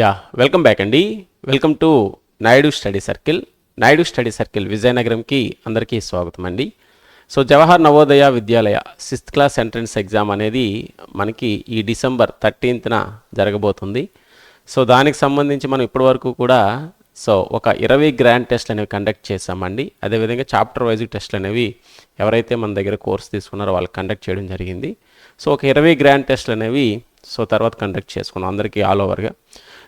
Yeah welcome back అండి. Welcome to Naidu study circle. Naidu study circle విజయనగరంకి అందరికీ స్వాగతం అండి. So Jawahar Navodaya Vidyalaya sixth class entrance exam అనేది మనకి ఈ డిసెంబర్ థర్టీన్త్న జరగబోతుంది. సో దానికి సంబంధించి మనం ఇప్పటివరకు కూడా సో ఒక ఇరవై గ్రాండ్ టెస్ట్లు అనేవి కండక్ట్ చేశామండి. అదేవిధంగా చాప్టర్ వైజ్ టెస్ట్లు అనేవి ఎవరైతే మన దగ్గర కోర్స్ తీసుకున్నారో వాళ్ళు కండక్ట్ చేయడం జరిగింది. సో ఒక ఇరవై గ్రాండ్ టెస్ట్లు అనేవి సో తర్వాత కండక్ట్ చేసుకున్నాం అందరికీ ఆల్ ఓవర్గా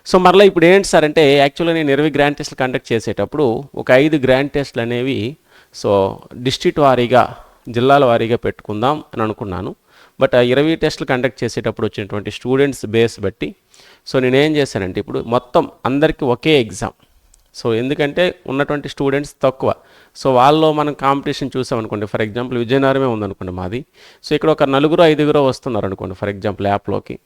సో మరలా ఇప్పుడు ఏంటి సార్ అంటే యాక్చువల్గా నేను ఇరవై గ్రాండ్ టెస్ట్లు కండక్ట్ చేసేటప్పుడు ఒక ఐదు గ్రాండ్ టెస్ట్లు అనేవి సో డిస్ట్రిక్ట్ వారీగా జిల్లాల వారీగా పెట్టుకుందాం అని అనుకున్నాను. బట్ ఆ ఇరవై టెస్ట్లు కండక్ట్ చేసేటప్పుడు వచ్చినటువంటి స్టూడెంట్స్ బేస్ బట్టి సో నేనేం చేశానంటే ఇప్పుడు మొత్తం అందరికీ ఒకే ఎగ్జామ్ సో ఎందుకంటే ఉన్నటువంటి స్టూడెంట్స్ తక్కువ. సో వాళ్ళలో మనం కాంపిటీషన్ చూసామనుకోండి ఫర్ ఎగ్జాంపుల్ విజయనగరమే ఉందనుకోండి మాది. సో ఇక్కడ ఒక నలుగురు ఐదుగురు వస్తున్నారు అనుకోండి ఫర్ ఎగ్జాంపుల్ యాప్లోకి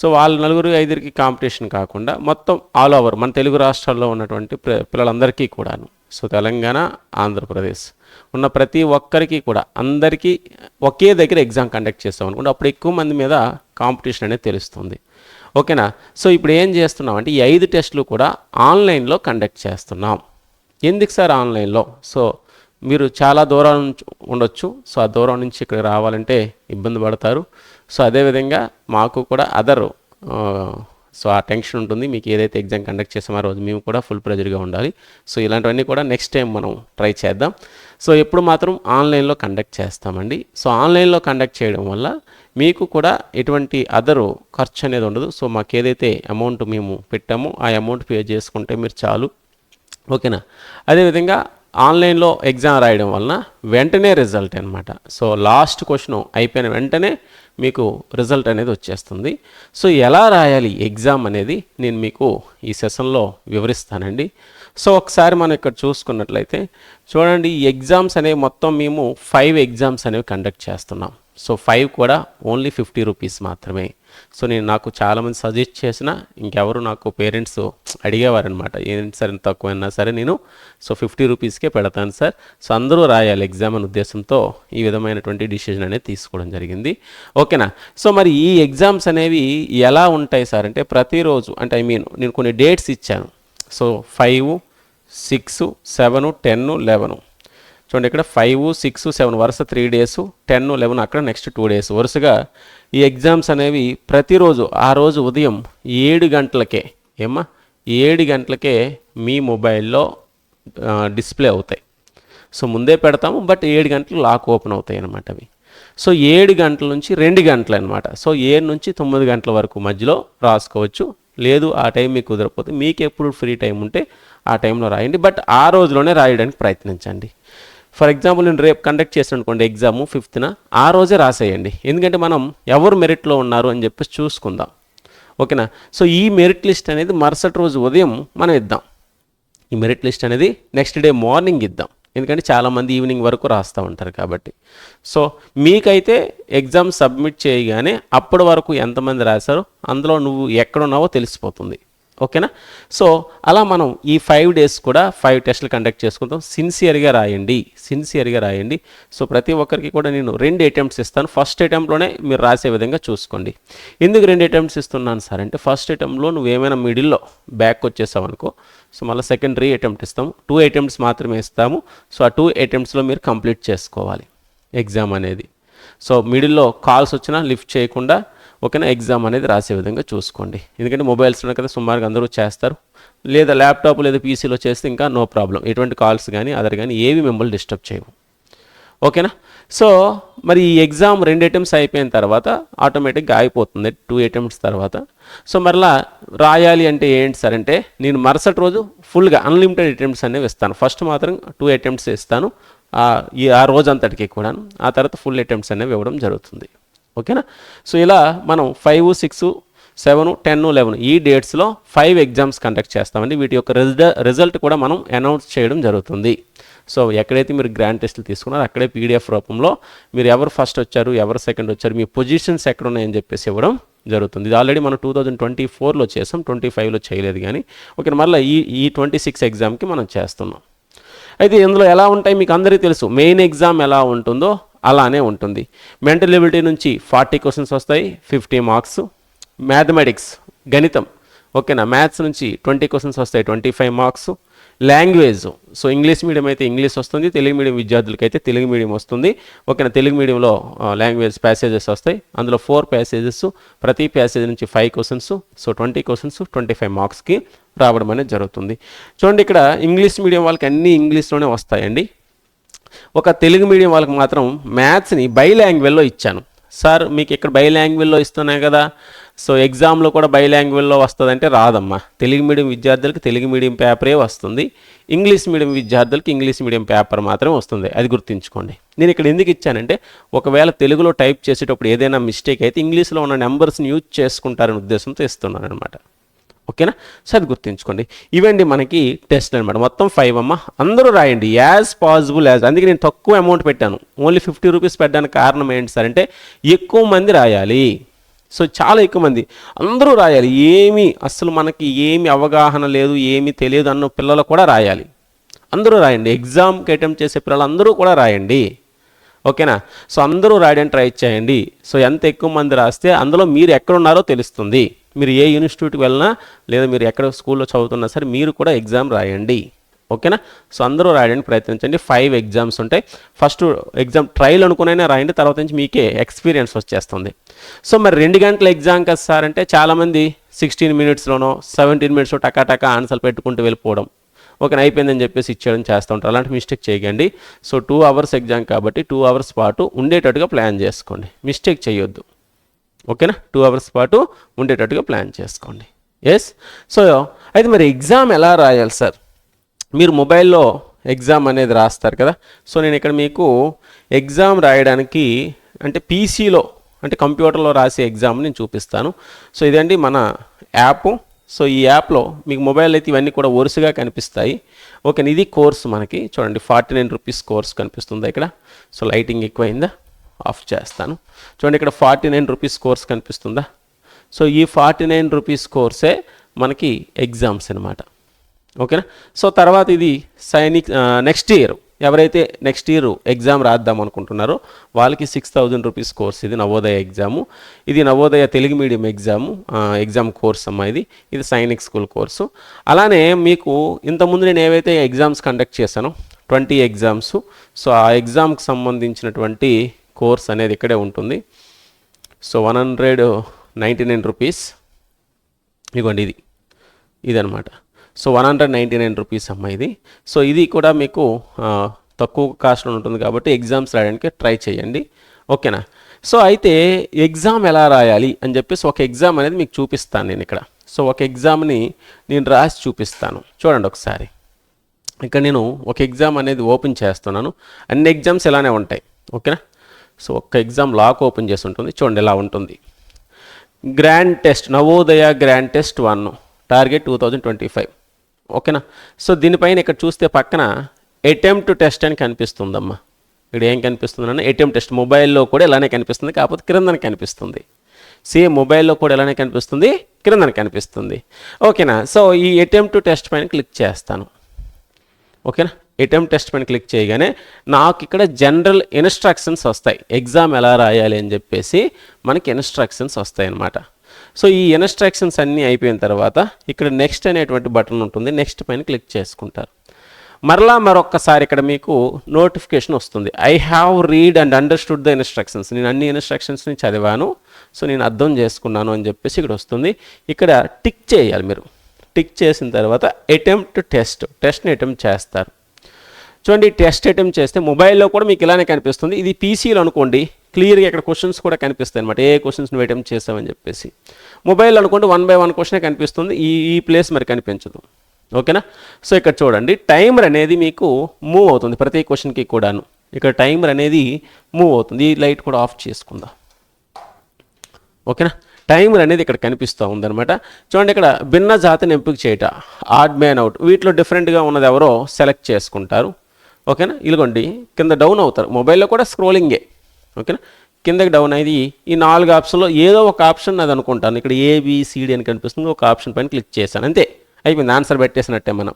సో వాళ్ళ నలుగురు ఐదుగురికి కాంపిటీషన్ కాకుండా మొత్తం ఆల్ ఓవర్ మన తెలుగు రాష్ట్రాల్లో ఉన్నటువంటి పిల్లలందరికీ కూడాను. సో తెలంగాణ ఆంధ్రప్రదేశ్ ఉన్న ప్రతి ఒక్కరికి కూడా అందరికీ ఒకే దగ్గర ఎగ్జామ్ కండక్ట్ చేస్తాం అనుకోండి. అప్పుడు ఎక్కువ మంది మీద కాంపిటీషన్ అనేది తెలుస్తుంది. ఓకేనా? సో ఇప్పుడు ఏం చేస్తున్నాం అంటే ఈ ఐదు టెస్టులు కూడా ఆన్లైన్లో కండక్ట్ చేస్తున్నాం. ఎందుకు సార్ ఆన్లైన్లో? సో మీరు చాలా దూరం నుంచి ఉండొచ్చు. సో ఆ దూరం నుంచి ఇక్కడ రావాలంటే ఇబ్బంది పడతారు. సో అదేవిధంగా మాకు కూడా అదర్ సో ఆ టెన్షన్ ఉంటుంది. మీకు ఏదైతే ఎగ్జామ్ కండక్ట్ చేసామో ఆ రోజు మేము కూడా ఫుల్ ప్రెజర్గా ఉండాలి. సో ఇలాంటివన్నీ కూడా నెక్స్ట్ టైం మనం ట్రై చేద్దాం. సో ఎప్పుడు మాత్రం ఆన్లైన్లో కండక్ట్ చేస్తామండి. సో ఆన్లైన్లో కండక్ట్ చేయడం వల్ల మీకు కూడా ఎటువంటి అదరు ఖర్చు అనేది ఉండదు. సో మాకు ఏదైతే అమౌంట్ మేము పెట్టామో ఆ అమౌంట్ పే చేసుకుంటే మీరు చాలు. ఓకేనా? అదేవిధంగా ఆన్లైన్లో ఎగ్జామ్ రాయడం వలన వెంటనే రిజల్ట్ అనమాట సో లాస్ట్ క్వశ్చన్ అయిపోయిన వెంటనే మీకు రిజల్ట్ అనేది వచ్చేస్తుంది. సో ఎలా రాయాలి ఎగ్జామ్ అనేది నేను మీకు ఈ సెషన్లో వివరిస్తానండి. సో ఒకసారి మనం ఇక్కడ చూసుకున్నట్లయితే చూడండి ఈ ఎగ్జామ్స్ అనేవి మొత్తం మేము ఫైవ్ ఎగ్జామ్స్ అనేవి కండక్ట్ చేస్తున్నాం. సో ఫైవ్ కూడా ఓన్లీ ఫిఫ్టీ రూపీస్ మాత్రమే. సో నేను నాకు చాలామంది సజెస్ట్ చేసిన ఇంకెవరు నాకు పేరెంట్స్ అడిగేవారనమాట ఏంటి సార్ ఇంత తక్కువైనా సరే నేను సో ఫిఫ్టీ రూపీస్కే పెడతాను సార్. సో అందరూ రాయాలి ఎగ్జామ్ అనే ఉద్దేశంతో ఈ విధమైనటువంటి డిసిజన్ అనేది తీసుకోవడం జరిగింది. ఓకేనా? సో మరి ఈ ఎగ్జామ్స్ అనేవి ఎలా ఉంటాయి సార్? అంటే ప్రతిరోజు అంటే ఐ మీన్ నేను కొన్ని డేట్స్ ఇచ్చాను. So five six seven ten eleven. చూడండి ఇక్కడ ఫైవ్ సిక్స్ సెవెన్ వరుస త్రీ డేస్ టెన్ లెవెన్ అక్కడ నెక్స్ట్ టూ డేస్. వరుసగా ఈ ఎగ్జామ్స్ అనేవి ప్రతిరోజు ఆ రోజు ఉదయం ఏడు గంటలకే ఏమ్మా? ఏడు గంటలకే మీ మొబైల్లో డిస్ప్లే అవుతాయి. సో ముందే పెడతాము బట్ ఏడు గంటలు లాక్ ఓపెన్ అవుతాయి అన్నమాట అవి. సో ఏడు గంటల నుంచి రెండు గంటలు అనమాట సో ఏడు నుంచి తొమ్మిది గంటల వరకు మధ్యలో రాసుకోవచ్చు. లేదు ఆ టైం మీకు కుదరకపోతే మీకు ఎప్పుడు ఫ్రీ టైం ఉంటే ఆ టైంలో రాయండి. బట్ ఆ రోజులోనే రాయడానికి ప్రయత్నించండి. ఫర్ ఎగ్జాంపుల్ నేను రేపు కండక్ట్ చేస్తాను అనుకోండి ఎగ్జామ్ ఫిఫ్త్న ఆ రోజే రాసేయండి. ఎందుకంటే మనం ఎవరు మెరిట్లో ఉన్నారు అని చెప్పేసి చూసుకుందాం. ఓకేనా? సో ఈ మెరిట్ లిస్ట్ అనేది మరుసటి రోజు ఉదయం మనం ఇద్దాం. ఈ మెరిట్ లిస్ట్ అనేది నెక్స్ట్ డే మార్నింగ్ ఇద్దాం. ఎందుకంటే చాలామంది ఈవినింగ్ వరకు రాస్తూ ఉంటారు కాబట్టి. సో మీకైతే ఎగ్జామ్ సబ్మిట్ చేయగానే అప్పటి వరకు ఎంతమంది రాశారో అందులో నువ్వు ఎక్కడున్నావో తెలిసిపోతుంది. ఓకేనా? సో అలా మనం ఈ ఫైవ్ డేస్ కూడా ఫైవ్ టెస్టులు కండక్ట్ చేసుకుంటాం సిన్సియర్గా రాయండి. సిన్సియర్గా రాయండి. సో ప్రతి ఒక్కరికి కూడా నేను రెండు అటెంప్ట్స్ ఇస్తాను. ఫస్ట్ అటెంప్ట్లోనే మీరు రాసే విధంగా చూసుకోండి. ఎందుకు రెండు అటెంప్ట్స్ ఇస్తున్నాను సార్ అంటే ఫస్ట్ అటెంప్ట్లో నువ్వు ఏమైనా మిడిల్లో బ్యాక్ వచ్చేసావు అనుకో సో మళ్ళీ సెకండ్ రీ అటెంప్ట్ ఇస్తాము. టూ అటెంప్ట్స్ మాత్రమే ఇస్తాము. సో ఆ టూ అటెంప్ట్స్లో మీరు కంప్లీట్ చేసుకోవాలి. ఎగ్జామ్ అనేది. సో మిడిల్లో కాల్స్ వచ్చినా లిఫ్ట్ చేయకుండా ఓకేనా ఎగ్జామ్ అనేది రాసే విధంగా చూసుకోండి. ఎందుకంటే మొబైల్స్లో కదా సుమారుగా అందరూ చేస్తారు. లేదా ల్యాప్టాప్ లేదా పీసీలో చేస్తే ఇంకా నో ప్రాబ్లం. ఎటువంటి కాల్స్ కానీ అదర్ కానీ ఏవి మిమ్మల్ని డిస్టర్బ్ చేయవు. ఓకేనా సో మరి ఈ ఎగ్జామ్ రెండు అటెంప్ట్స్ అయిపోయిన తర్వాత ఆటోమేటిక్గా అయిపోతుంది టూ అటెంప్ట్స్ తర్వాత. సో మరలా రాయాలి అంటే ఏంటి సార్ అంటే నేను మరుసటి రోజు ఫుల్గా అన్లిమిటెడ్ అటెంప్ట్స్ అనేవి ఇస్తాను. ఫస్ట్ మాత్రం టూ అటెంప్ట్స్ ఇస్తాను. ఆ ఈ ఆ రోజు అంతటికి కూడా ఆ తర్వాత ఫుల్ అటెంప్ట్స్ అనేవి ఇవ్వడం జరుగుతుంది. ఓకేనా? సో ఇలా మనం five six seven ten eleven ఈ డేట్స్లో ఫైవ్ ఎగ్జామ్స్ కండక్ట్ చేస్తామండి. వీటి యొక్క రిజల్ట్ రిజల్ట్ కూడా మనం అనౌన్స్ చేయడం జరుగుతుంది. సో ఎక్కడైతే మీరు గ్రాండ్ టెస్ట్లు తీసుకున్నారో అక్కడే పీడిఎఫ్ రూపంలో మీరు ఎవరు ఫస్ట్ వచ్చారు ఎవరు సెకండ్ వచ్చారు మీ పొజిషన్స్ ఎక్కడ ఉన్నాయని చెప్పేసి ఇవ్వడం జరుగుతుంది. ఇది ఆల్రెడీ మనం టూ థౌజండ్ ట్వంటీ ఫోర్లో చేసాం ట్వంటీ ఫైవ్లో చేయలేదు కానీ. ఓకే మళ్ళీ ఈ ఈ ట్వంటీ సిక్స్ ఎగ్జామ్కి మనం చేస్తున్నాం. అయితే ఇందులో ఎలా ఉంటాయి? మీకు అందరికీ తెలుసు. మెయిన్ ఎగ్జామ్ ఎలా ఉంటుందో అలానే ఉంటుంది. మెంటల్ ఎబిలిటీ నుంచి ఫార్టీ క్వశ్చన్స్ వస్తాయి ఫిఫ్టీ మార్క్స్ మ్యాథమెటిక్స్ గణితం. ఓకేనా మ్యాథ్స్ నుంచి ట్వంటీ క్వశ్చన్స్ వస్తాయి twenty five marks language so English medium అయితే ఇంగ్లీష్ వస్తుంది తెలుగు మీడియం విద్యార్థులకి అయితే తెలుగు మీడియం వస్తుంది. ఓకేనా తెలుగు మీడియంలో లాంగ్వేజ్ ప్యాసేజెస్ వస్తాయి. అందులో ఫోర్ ప్యాసేజెస్ ప్రతి ప్యాసేజ్ నుంచి five questions so twenty questions twenty five మార్క్స్కి రావడం అనేది జరుగుతుంది. చూడండి ఇక్కడ ఇంగ్లీష్ మీడియం వాళ్ళకి అన్నీ ఇంగ్లీష్లోనే వస్తాయండి. ఒక తెలుగు మీడియం వాళ్ళకి మాత్రం మ్యాథ్స్ని బై లాంగ్వేజ్లో ఇచ్చాను. సార్ మీకు ఇక్కడ బై లాంగ్వేజ్లో ఇస్తున్నాయి కదా. సో ఎగ్జామ్లో కూడా బై లాంగ్వేజ్లో వస్తుందంటే రాదమ్మా. తెలుగు మీడియం విద్యార్థులకు తెలుగు మీడియం పేపరే వస్తుంది. ఇంగ్లీష్ మీడియం విద్యార్థులకు ఇంగ్లీష్ మీడియం పేపర్ మాత్రమే వస్తుంది. అది గుర్తుంచుకోండి. నేను ఇక్కడ ఎందుకు ఇచ్చానంటే ఒకవేళ తెలుగులో టైప్ చేసేటప్పుడు ఏదైనా మిస్టేక్ అయితే ఇంగ్లీష్లో ఉన్న నెంబర్స్ని యూజ్ చేసుకుంటారనే ఉద్దేశంతో ఇస్తున్నాను అనమాట ఓకేనా? సో అది గుర్తుంచుకోండి ఇవండి మనకి టెస్ట్ అనమాట మొత్తం ఫైవ్ అమ్మ. అందరూ రాయండి. యాజ్ పాసిబుల్ యాజ్ అందుకే నేను తక్కువ అమౌంట్ పెట్టాను. ఓన్లీ ఫిఫ్టీ రూపీస్ పెట్టడానికి కారణం ఏంటి సార్ అంటే ఎక్కువ మంది రాయాలి. సో చాలా ఎక్కువ మంది. అందరూ రాయాలి. ఏమి అసలు మనకి ఏమి అవగాహన లేదు ఏమి తెలియదు అన్న పిల్లలు కూడా రాయాలి. అందరూ రాయండి. ఎగ్జామ్కి అటెంప్ట్ చేసే పిల్లలు అందరూ కూడా రాయండి. ఓకేనా? సో అందరూ రాయడానికి ట్రై చేయండి. సో ఎంత ఎక్కువ మంది రాస్తే అందులో మీరు ఎక్కడున్నారో తెలుస్తుంది. మీరు ఏ ఇన్స్టిట్యూట్కి వెళ్ళినా లేదా మీరు ఎక్కడ స్కూల్లో చదువుతున్నా సరే మీరు కూడా ఎగ్జామ్ రాయండి. ఓకేనా? సో అందరూ రాయడానికి ప్రయత్నించండి. ఫైవ్ ఎగ్జామ్స్ ఉంటాయి. ఫస్ట్ ఎగ్జామ్ ట్రయల్ అనుకునైనా రాయండి. తర్వాత నుంచి మీకే ఎక్స్పీరియన్స్ వచ్చేస్తుంది. సో మరి రెండు గంటల ఎగ్జామ్ కదా సార్ అంటే చాలామంది సిక్స్టీన్ మినిట్స్లోనో సెవెంటీన్ మినిట్స్ టకాటకా ఆన్సర్ పెట్టుకుంటూ వెళ్ళిపోవడం. ఓకే అయిపోయిందని చెప్పేసి ఇచ్చేయడం చేస్తూ ఉంటారు అలాంటి మిస్టేక్ చేయకండి. సో టూ అవర్స్ ఎగ్జామ్ కాబట్టి టూ అవర్స్ పాటు ఉండేటట్టుగా ప్లాన్ చేసుకోండి. మిస్టేక్ చేయొద్దు. ఓకేనా? టూ అవర్స్ పాటు ఉండేటట్టుగా ప్లాన్ చేసుకోండి. ఎస్ సో అయితే మరి ఎగ్జామ్ ఎలా రాయాలి సార్? మీరు మొబైల్లో ఎగ్జామ్ అనేది రాస్తారు కదా? సో నేను ఇక్కడ మీకు ఎగ్జామ్ రాయడానికి అంటే పీసీలో అంటే కంప్యూటర్లో రాసే ఎగ్జామ్ నేను చూపిస్తాను. సో ఇదండి మన యాప్ సో ఈ యాప్లో మీకు మొబైల్ అయితే ఇవన్నీ కూడా వరుసగా కనిపిస్తాయి. ఓకే ఇది కోర్స్ మనకి. చూడండి ఫార్టీ నైన్ రూపీస్ కోర్స్ కనిపిస్తుంది ఇక్కడ? So lighting ఎక్కువైందా? ఆఫ్ చేస్తాను. చూడండి ఇక్కడ ఫార్టీ నైన్ రూపీస్ కోర్స్ కనిపిస్తుందా? సో ఈ ఫార్టీ నైన్ రూపీస్ కోర్సే మనకి ఎగ్జామ్స్ అనమాట ఓకేనా? సో తర్వాత ఇది సైనిక్ నెక్స్ట్ ఇయర్ ఎవరైతే నెక్స్ట్ ఇయర్ ఎగ్జామ్ రాద్దాం అనుకుంటున్నారో వాళ్ళకి సిక్స్ థౌజండ్ రూపీస్ కోర్స్ ఇది నవోదయ ఎగ్జాము. ఇది Navodaya Telugu medium exam exam course అమ్మా ఇది. ఇది సైనిక్ స్కూల్ కోర్సు. అలానే మీకు ఇంతకుముందు నేను ఏవైతే ఎగ్జామ్స్ కండక్ట్ చేశానో ట్వంటీ ఎగ్జామ్స్. సో ఆ ఎగ్జామ్కి సంబంధించినటువంటి కోర్స్ అనేది ఇక్కడే ఉంటుంది. So one hundred ninety nine rupees. ఇదిగోండి ఇది. ఇదనమాట so one hundred ninety nine rupees అమ్మ ఇది. సో ఇది కూడా మీకు తక్కువ కాస్ట్లో ఉంటుంది కాబట్టి ఎగ్జామ్స్ రాయడానికి ట్రై చేయండి. ఓకేనా? సో అయితే ఎగ్జామ్ ఎలా రాయాలి అని చెప్పేసి ఒక ఎగ్జామ్ అనేది మీకు చూపిస్తాను నేను ఇక్కడ. సో ఒక ఎగ్జామ్ని నేను రాసి చూపిస్తాను. చూడండి ఒకసారి. ఇక్కడ నేను ఒక ఎగ్జామ్ అనేది ఓపెన్ చేస్తున్నాను. అన్ని ఎగ్జామ్స్ ఇలానే ఉంటాయి. ఓకేనా? సో ఒక్క ఎగ్జామ్ లాక్ ఓపెన్ చేసి ఉంటుంది. చూడండి ఇలా ఉంటుంది. Grand test Navodaya grand test one target two thousand twenty five. ఓకేనా? సో దీనిపైన ఇక్కడ చూస్తే పక్కన అటెంప్ట్ టెస్ట్ అని కనిపిస్తుందమ్మా. ఇక్కడ ఏం కనిపిస్తుందన్న అటెంప్ట్ టెస్ట్ మొబైల్లో కూడా ఇలానే కనిపిస్తుంది కాకపోతే క్రిందన కనిపిస్తుంది. సేమ్ మొబైల్లో కూడా ఇలానే కనిపిస్తుంది క్రిందన కనిపిస్తుంది. ఓకేనా? సో ఈ అటెంప్ట్ టెస్ట్ పైన క్లిక్ చేస్తాను. ఓకేనా? అటెంప్ట్ టెస్ట్ పైన క్లిక్ చేయగానే నాకు ఇక్కడ జనరల్ ఇన్స్ట్రక్షన్స్ వస్తాయి. ఎగ్జామ్ ఎలా రాయాలి అని చెప్పేసి మనకి ఇన్స్ట్రక్షన్స్ వస్తాయి అన్నమాట సో ఈ ఇన్స్ట్రక్షన్స్ అన్నీ అయిపోయిన తర్వాత ఇక్కడ నెక్స్ట్ అనేటువంటి బటన్ ఉంటుంది. నెక్స్ట్ పైన క్లిక్ చేసుకుంటారు. మరలా మరొక్కసారి ఇక్కడ మీకు నోటిఫికేషన్ వస్తుంది. I have read and understood the instructions నేను అన్ని ఇన్స్ట్రక్షన్స్ని చదివాను. సో నేను అర్థం చేసుకున్నాను అని చెప్పేసి ఇక్కడ వస్తుంది. ఇక్కడ టిక్ చేయాలి మీరు. టిక్ చేసిన తర్వాత అటెంప్ట్ టెస్ట్ టెస్ట్ని అటెంప్ట్ చేస్తారు. చూడండి టెస్ట్ అటెంప్ట్ చేస్తే మొబైల్లో కూడా మీకు ఇలానే కనిపిస్తుంది. ఇది పీసీలో అనుకోండి క్లియర్గా ఇక్కడ క్వశ్చన్స్ కూడా కనిపిస్తాయి అనమాట ఏ క్వశ్చన్స్ నువ్వు అటెంప్ట్ చేస్తావని చెప్పేసి. మొబైల్ అనుకోండి వన్ బై వన్ క్వశ్చనే కనిపిస్తుంది. ఈ ఈ ప్లేస్ మరి కనిపించదు. ఓకేనా? సో ఇక్కడ చూడండి టైమర్ అనేది మీకు మూవ్ అవుతుంది ప్రతి క్వశ్చన్కి కూడాను. ఇక్కడ టైమర్ అనేది మూవ్ అవుతుంది. ఈ లైట్ కూడా ఆఫ్ చేసుకుందాం. ఓకేనా? టైమర్ అనేది ఇక్కడ కనిపిస్తూ ఉందనమాట చూడండి ఇక్కడ భిన్న జాతిని ఎంపిక చేయట. ఆడ్ మ్యాన్ అవుట్ వీటిలో డిఫరెంట్గా ఉన్నది ఎవరో సెలెక్ట్ చేసుకుంటారు. ఓకేనా? ఇదిగోండి కింద డౌన్ అవుతారు. మొబైల్లో కూడా స్క్రోలింగే ఓకేనా? కిందకి డౌన్ అయ్యి ఈ నాలుగు ఆప్షన్లో ఏదో ఒక ఆప్షన్ అది అనుకుంటాను. ఇక్కడ ఏబిసిడి అని కనిపిస్తుంది. ఒక ఆప్షన్ పైన క్లిక్ చేశాను. అంతే. అయిపోయింది. ఆన్సర్ పెట్టేసినట్టే మనం.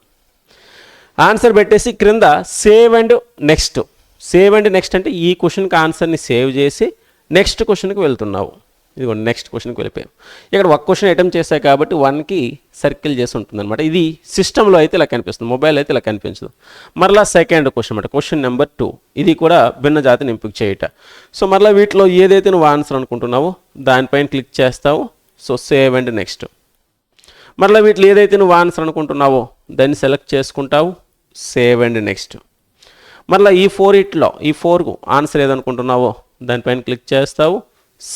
ఆన్సర్ పెట్టేసి క్రింద save and next save and next అంటే ఈ క్వశ్చన్కి ఆన్సర్ని సేవ్ చేసి నెక్స్ట్ క్వశ్చన్కి వెళ్తున్నావు. ఇదిగోండి నెక్స్ట్ క్వశ్చన్కి వెళ్ళిపోయాం. ఇక్కడ ఒక క్వశ్చన్ అటెంప్ట్ చేశాయి కాబట్టి వన్కి సర్కిల్ చేసి ఉంటుంది అనమాట ఇది సిస్టంలో అయితే ఇలా కనిపిస్తుంది మొబైల్ అయితే ఇలా కనిపించదు. మరలా సెకండ్ క్వశ్చన్ అనమాట క్వశ్చన్ నెంబర్ టూ ఇది కూడా భిన్న జాతిని ఎంపిక చేయట. సో మరలా వీటిలో ఏదైతే నువ్వు ఆన్సర్ అనుకుంటున్నావో దానిపైన క్లిక్ చేస్తావు. సో సేవ్ అండ్ నెక్స్ట్ మరలా వీటిలో ఏదైతే నువ్వు ఆన్సర్ అనుకుంటున్నావో దాన్ని సెలెక్ట్ చేసుకుంటావు. సేవ్ అండ్ నెక్స్ట్ మరలా ఈ ఫోర్ ఇట్లో ఈ ఫోర్ ఆన్సర్ ఏదనుకుంటున్నావో దానిపైన క్లిక్ చేస్తావు.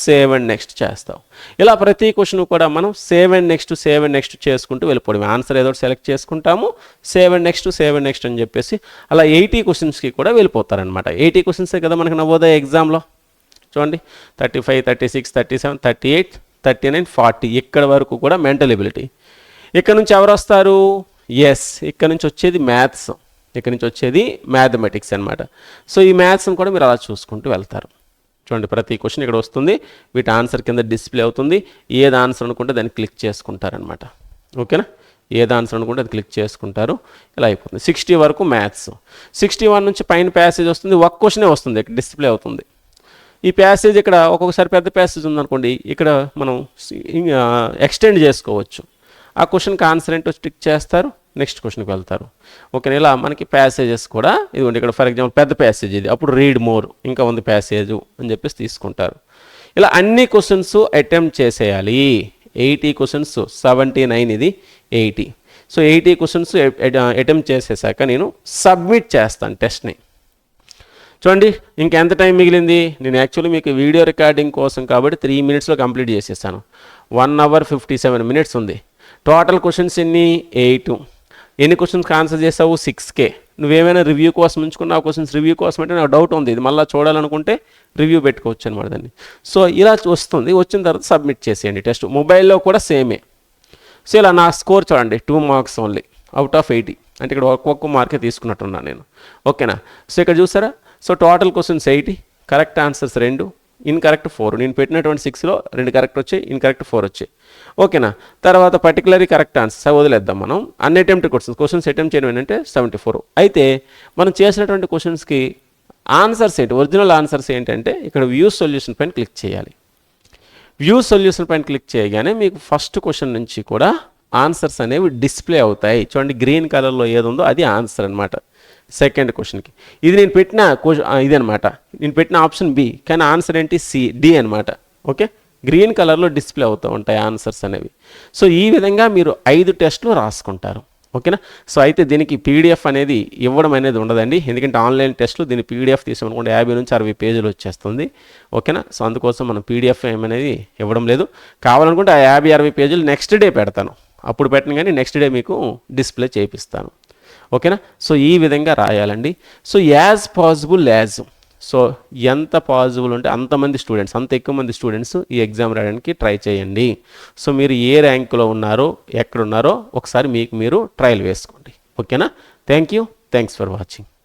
సేవ్ అండ్ నెక్స్ట్ చేస్తావు ఇలా ప్రతి క్వశ్చన్ కూడా మనం save and next save and next చేసుకుంటూ వెళ్ళిపోవడం ఆన్సర్ ఏదో సెలెక్ట్ చేసుకుంటాము save and next save and next అని చెప్పేసి అలా ఎయిటీ క్వశ్చన్స్కి కూడా వెళ్ళిపోతారనమాట ఎయిటీ క్వశ్చన్సే కదా మనకి నవోదయ ఎగ్జామ్లో చూడండి. Thirty five thirty six thirty seven thirty eight thirty nine forty. ఇక్కడ వరకు కూడా మెంటల్ ఎబిలిటీ. ఇక్కడ నుంచి ఎవరు వస్తారు? ఎస్ ఇక్కడ నుంచి వచ్చేది మ్యాథ్స్. ఇక్కడ నుంచి వచ్చేది మ్యాథమెటిక్స్ అనమాట సో ఈ మ్యాథ్స్ని కూడా మీరు అలా చూసుకుంటూ వెళ్తారు. చూడండి ప్రతి క్వశ్చన్ ఇక్కడ వస్తుంది. వీటి ఆన్సర్ కింద డిస్ప్లే అవుతుంది. ఏది ఆన్సర్ అనుకుంటే దాన్ని క్లిక్ చేసుకుంటారనమాట ఓకేనా? ఏది ఆన్సర్ అనుకుంటే అది క్లిక్ చేసుకుంటారు. ఇలా అయిపోతుంది. సిక్స్టీ వరకు మ్యాథ్స్ సిక్స్టీ వన్ నుంచి పైన ప్యాసేజ్ వస్తుంది. ఒక క్వశ్చనే వస్తుంది. ఇక్కడ డిస్ప్లే అవుతుంది. ఈ ప్యాసేజ్ ఇక్కడ ఒక్కొక్కసారి పెద్ద ప్యాసేజ్ ఉందనుకోండి ఇక్కడ మనం ఎక్స్టెండ్ చేసుకోవచ్చు. ఆ క్వశ్చన్కి ఆన్సర్ ఏంటో స్టిక్ చేస్తారు. నెక్స్ట్ క్వశ్చన్కి వెళ్తారు. ఓకే ఇలా మనకి ప్యాసేజెస్ కూడా ఇదిగోండి ఇక్కడ ఫర్ ఎగ్జాంపుల్ పెద్ద ప్యాసేజ్ ఇది. అప్పుడు రీడ్ మోర్ ఇంకా ఉంది ప్యాసేజ్ అని చెప్పేసి తీసుకుంటారు. ఇలా అన్ని క్వశ్చన్స్ అటెంప్ట్ చేసేయాలి. ఎయిటీ క్వశ్చన్స్ సెవెంటీ నైన్ ఇది eighty. So eighty questions attempt చేసేసాక నేను సబ్మిట్ చేస్తాను టెస్ట్ని. చూడండి ఇంకెంత టైం మిగిలింది? నేను యాక్చువల్లీ మీకు వీడియో రికార్డింగ్ కోసం కాబట్టి త్రీ మినిట్స్లో కంప్లీట్ చేసేసాను. One hour fifty seven minutes ఉంది. టోటల్ క్వశ్చన్స్ ఎన్ని? ఎయిట్. ఎన్ని క్వశ్చన్స్కి ఆన్సర్ చేసావు? సిక్స్ కే నువ్వేమైనా రివ్యూ కోసం ఉంచుకున్నావు క్వశ్చన్స్ రివ్యూ కోసం అంటే నాకు డౌట్ ఉంది. ఇది మళ్ళీ చూడాలనుకుంటే రివ్యూ పెట్టుకోవచ్చు అనమాట దాన్ని. సో ఇలా వస్తుంది. వచ్చిన తర్వాత సబ్మిట్ చేసేయండి. టెస్ట్ మొబైల్లో కూడా సేమే సో ఇలా నా స్కోర్ చూడండి. Two marks only out of eighty అంటే ఇక్కడ ఒక్కొక్క మార్కే తీసుకున్నట్టున్నాను నేను. ఓకేనా సో ఇక్కడ చూసారా? So total questions eighty correct answers రెండు. ఇన్కరెక్ట్ ఫోర్ నేను పెట్టినటువంటి సిక్స్లో రెండు కరెక్ట్ వచ్చాయి ఇన్కరెక్ట్ ఫోర్ వచ్చాయి. ఓకేనా? తర్వాత పర్టికులర్లీ కరెక్ట్ ఆన్సర్స్ అవి వదిలేద్దాం మనం. Un attempt questions questions attempt చేయడం ఏంటంటే సెవెంటీ ఫోర్ అయితే మనం చేసినటువంటి క్వశ్చన్స్కి ఆన్సర్స్ ఏంటి? ఒరిజినల్ ఆన్సర్స్ ఏంటంటే ఇక్కడ వ్యూ సొల్యూషన్ పైన క్లిక్ చేయాలి. వ్యూ సొల్యూషన్ పైన క్లిక్ చేయగానే మీకు ఫస్ట్ క్వశ్చన్ నుంచి కూడా ఆన్సర్స్ అనేవి డిస్ప్లే అవుతాయి. చూడండి గ్రీన్ కలర్లో ఏది ఉందో అది ఆన్సర్ అనమాట సెకండ్ క్వశ్చన్కి ఇది నేను పెట్టిన క్వశ్చన్ ఇది అనమాట నేను పెట్టిన ఆప్షన్ బి కానీ ఆన్సర్ ఏంటి? సి డి అనమాట ఓకే గ్రీన్ కలర్లో డిస్ప్లే అవుతూ ఉంటాయి ఆన్సర్స్ అనేవి. సో ఈ విధంగా మీరు ఐదు టెస్ట్లు రాసుకుంటారు. ఓకేనా సో అయితే దీనికి పీడిఎఫ్ అనేది ఇవ్వడం అనేది ఉండదండి. ఎందుకంటే ఆన్లైన్ టెస్ట్లు దీని పీడిఎఫ్ తీసామనుకోండి యాభై నుంచి అరవై పేజీలు వచ్చేస్తుంది. ఓకేనా సో అందుకోసం మనం పీడిఎఫ్ ఏమనేది ఇవ్వడం లేదు. కావాలనుకుంటే ఆ యాభై అరవై పేజీలు నెక్స్ట్ డే పెడతాను. అప్పుడు పెట్టను కానీ నెక్స్ట్ డే మీకు డిస్ప్లే చేపిస్తాను. ఓకేనా? సో ఈ విధంగా రాయాలండి. So as possible as. So ఎంత పాసిబుల్ ఉంటే అంతమంది స్టూడెంట్స్ అంత ఎక్కువ మంది స్టూడెంట్స్ ఈ ఎగ్జామ్ రాయడానికి ట్రై చేయండి. సో మీరు ఏ ర్యాంకులో ఉన్నారో ఎక్కడ ఉన్నారో ఒకసారి మీకు మీరు ట్రయల్ వేసుకోండి. ఓకేనా? Thank you. Thanks for watching.